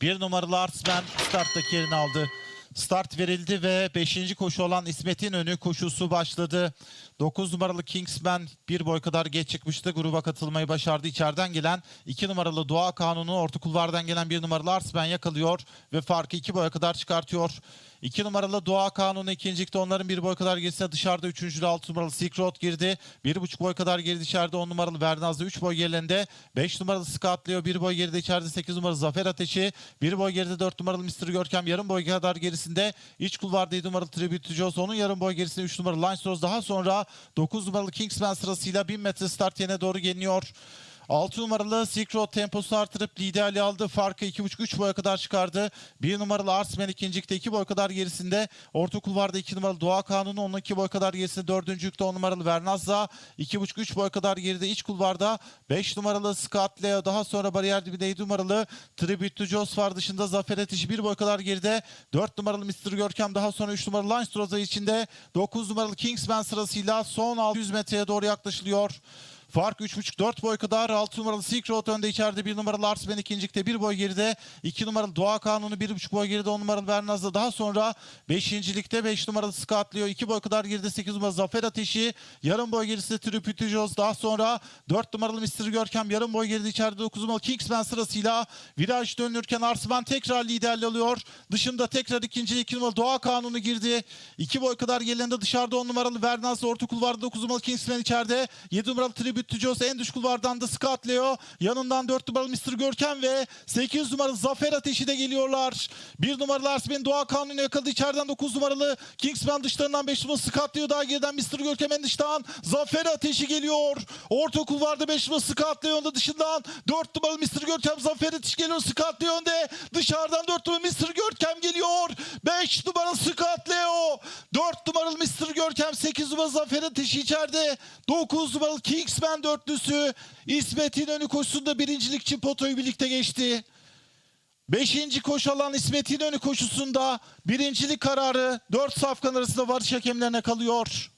Bir numaralı Arslan starttaki yerini aldı. Start verildi ve 5. koşu olan İsmet'in önü koşusu başladı. 9 numaralı Kingsman bir boy kadar geç çıkmıştı. Gruba katılmayı başardı. İçeriden gelen 2 numaralı Doğa Kanunu orta kulvardan gelen 1 numaralı Arslan yakalıyor ve farkı 2 boya kadar çıkartıyor. 2 numaralı Doğa Kanunu ikincilikte onların bir boy kadar gerisinde dışarıda 3. 6 numaralı Silk Road girdi. 1,5 boy kadar geride içeride 10 numaralı Vernaz'da 3 boy gerilerinde. 5 numaralı Scott Leo 1 boy geride içeride 8 numaralı Zafer Ateşi. 1 boy geride 4 numaralı Mr. Görkem yarım boy kadar gerisinde. İç kulvarda 7 numaralı Tribute Jones onun yarım boy gerisinde 3 numaralı Lance Rose. Daha sonra 9 numaralı Kingsman sırasıyla 1000 metre start yerine doğru geliniyor. 6 numaralı Silk Road temposunu artırıp liderliği aldı. Farkı 2,5-3 boya kadar çıkardı. 1 numaralı Arsman ikincilikte 2 boy kadar gerisinde. Orta kulvarda 2 numaralı Doğa Kanunu onun 2 boy kadar gerisinde. 4. yükte 10 numaralı Vernazza 2,5-3 boy kadar geride. iç kulvarda 5 numaralı Scott Leo. Daha sonra bariyer dibinde 7 numaralı Tribute to Joss var dışında. Zafer Ateşi 1 boy kadar geride. 4 numaralı Mr. Görkem daha sonra 3 numaralı Lance Rosa içinde. 9 numaralı Kingsman sırasıyla son 600 metreye doğru yaklaşılıyor. Fark 3.5-4 boy kadar. 6 numaralı Silk Road önde içeride. 1 numaralı Arsben ikincilikte 1 boy geride. 2 numaralı Doğa Kanunu 1.5 boy geride. 10 numaralı Bernaz'da daha sonra 5. 5 numaralı Leo 2 boy kadar geride. 8 numaralı Zafer Ateşi. Yarım boy gerisi Tripütüjoz. Daha sonra 4 numaralı Mr. Görkem yarım boy geride içeride. 9 numaralı Kingsman sırasıyla viraj dönülürken Arsman tekrar liderli alıyor. Dışında tekrar ikinci 2 numaralı Doğa Kanunu girdi. 2 boy kadar gerilerinde dışarıda 10 numaralı Vernaz orta kulvarda 9 numaralı Kingsman içeride. 7 numaralı Tribute to Joss en dış kulvardan da Leo. Yanından 4 numaralı Mr. Görkem ve 8 numaralı Zafer Ateşi de geliyorlar. 1 numaralı Arsben Doğa Kanunu yakaladı. İçeriden 9 numaralı Kingsman dışlarından 5 numaralı Leo daha geriden Mr. Görkem en dıştan Zafer Ateşi geliyor. Orta kulvarda 5 numaralı Scott Leo'nun da dışından 4 numaralı Mr. Görkem Zafer Ateşi geliyor. Leo önde. Dışarıdan 4 numaralı Mr. Görkem geliyor. 5 numaralı Leo. 4 numaralı Mr. Görkem 8 numaralı Zafer Ateşi içeride. 9 numaralı Kingsman dörtlüsü İsmet'in önü koşusunda birincilik için potoyu birlikte geçti. Beşinci koşu alan İsmet'in önü koşusunda birincilik kararı 4 safkan arasında varış hakemlerine kalıyor.